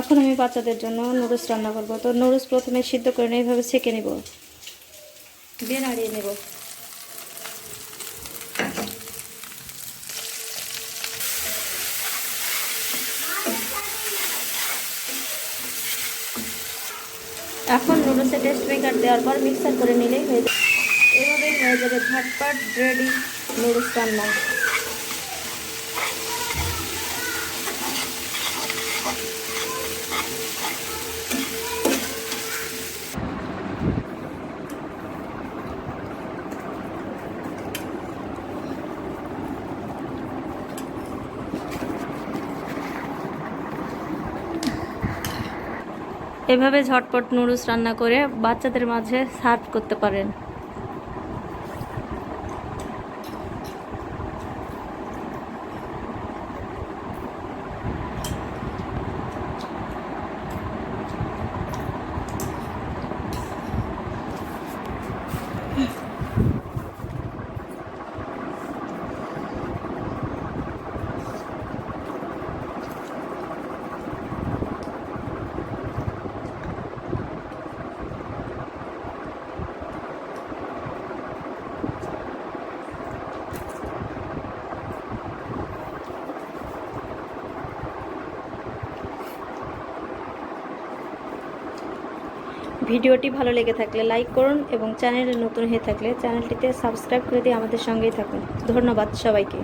এখন আমি বাচ্চাদের জন্য নুডলস রান্না করব। তো নুডলস প্রথমে সিদ্ধ করে নিয়ে এইভাবে ছেঁকে নিব। দিয়ে নাড়িয়ে নেব। এখন নুডলসে টেস্ট মেকার দেওয়ার পর মিক্সার করে নিলেই হয়ে যাবে। এভাবেই হয়ে যাবে ঝটপট রেডি নুডলস রান্না। এভাবে ঝটপট নুডলস রান্না করে বাচ্চাদের মাঝে সার্ভ করতে পারেন। ভিডিওটি ভালো লেগে থাকলে লাইক করুন এবং চ্যানেলে নতুন হয়ে থাকলে চ্যানেলটিতে সাবস্ক্রাইব করে দিয়ে আমাদের সঙ্গেই থাকুন। ধন্যবাদ সবাইকে।